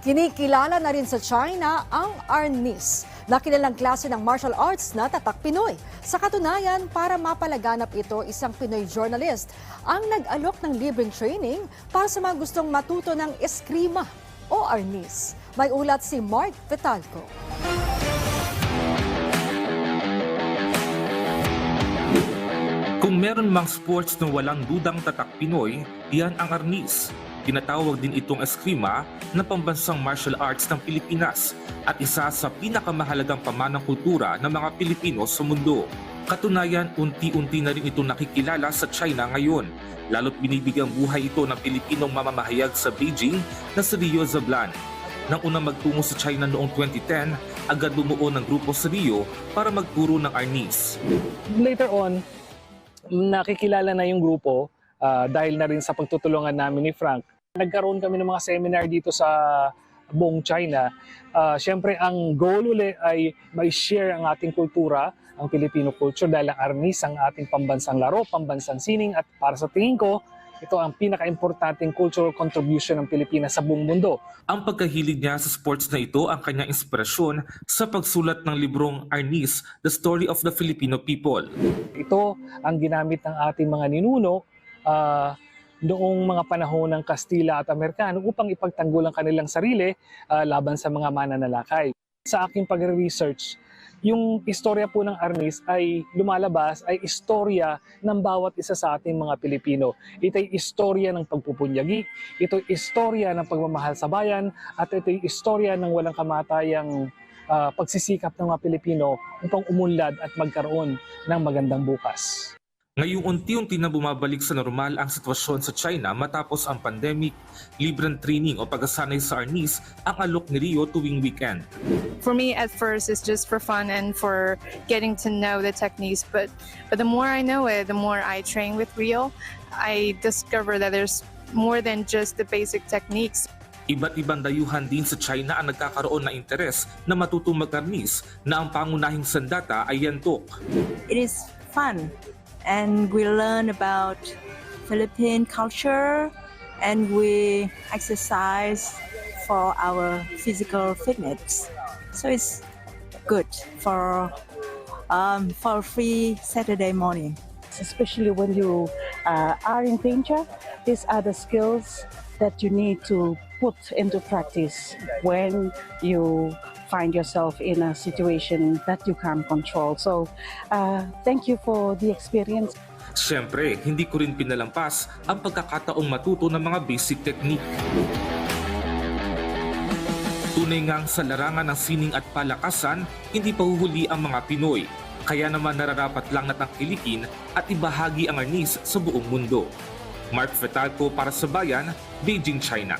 Kinikilala na rin sa China ang Arnis na kilalang klase ng martial arts na tatak Pinoy. Sa katunayan, para mapalaganap ito, isang Pinoy journalist ang nag-alok ng libreng training para sa mga gustong matuto ng eskrima o Arnis. May ulat si Mark Vitalco. Kung meron mang sports na walang dudang tatak Pinoy, iyan ang arnis. Tinatawag din itong eskrima na pambansang martial arts ng Pilipinas at isa sa pinakamahalagang pamanang kultura ng mga Pilipino sa mundo. Katunayan, unti-unti na rin ito nakikilala sa China ngayon, lalo't binibigyang buhay ito ng Pilipinong mamamahayag sa Beijing na si Rio Zablan. Nang unang magtungo sa China noong 2010, agad bumuo ng grupo sa Rio para magturo ng arnis. later on, nakikilala na yung grupo ah, dahil na rin sa pagtutulungan namin ni Frank. Nagkaroon kami ng mga seminar dito sa buong China. Ah, Siyempre, ang goal uli ay may share ang ating kultura, ang Filipino culture dahil ang arnis ang ating pambansang laro, pambansang sining at para sa tingin ko, ito ang pinaka-importanting cultural contribution ng Pilipinas sa buong mundo. Ang pagkahilig niya sa sports na ito ang kanyang inspirasyon sa pagsulat ng librong Arnis, The Story of the Filipino People. Ito ang ginamit ng ating mga ninuno ah, noong mga panahon ng Kastila at Amerikano upang ipagtanggol ang kanilang sarili ah, laban sa mga mananalakay. Sa aking pagre-research, yung istorya po ng Arnis ay lumalabas ay istorya ng bawat isa sa ating mga Pilipino. Ito ay istorya ng pagpupunyagi, ito ay istorya ng pagmamahal sa bayan, at ito ay istorya ng walang kamatayang ah, pagsisikap ng mga Pilipino upang umunlad at magkaroon ng magandang bukas. Ngayong unti-unti na bumabalik sa normal ang sitwasyon sa China matapos ang pandemic, libreng training o pag-asanay sa Arnis ang alok ni Rio tuwing weekend. for me at first it's just for fun and for getting to know the techniques but but the more i know it the more i train with rio i discover that there's more than just the basic techniques Iba't ibang dayuhan din sa China ang nagkakaroon ng interes na matutong mag-arnis na ang pangunahing sandata ay yantok. it is fun and we learn about Philippine culture and we exercise for our physical fitness. So it's good for um, for free Saturday morning. Especially when you uh, are in danger. These are the skills that you need to put into practice when you find yourself in a situation that you can't control. So, uh, thank you for the experience. Siyempre, hindi ko rin pinalampas ang pagkakataong matuto ng mga basic technique. Tunay ngang sa larangan ng sining at palakasan, hindi pahuhuli ang mga Pinoy. Kaya naman nararapat lang na tangkilikin at ibahagi ang arnis sa buong mundo. Mark Fetalco para sa Bayan, Beijing, China.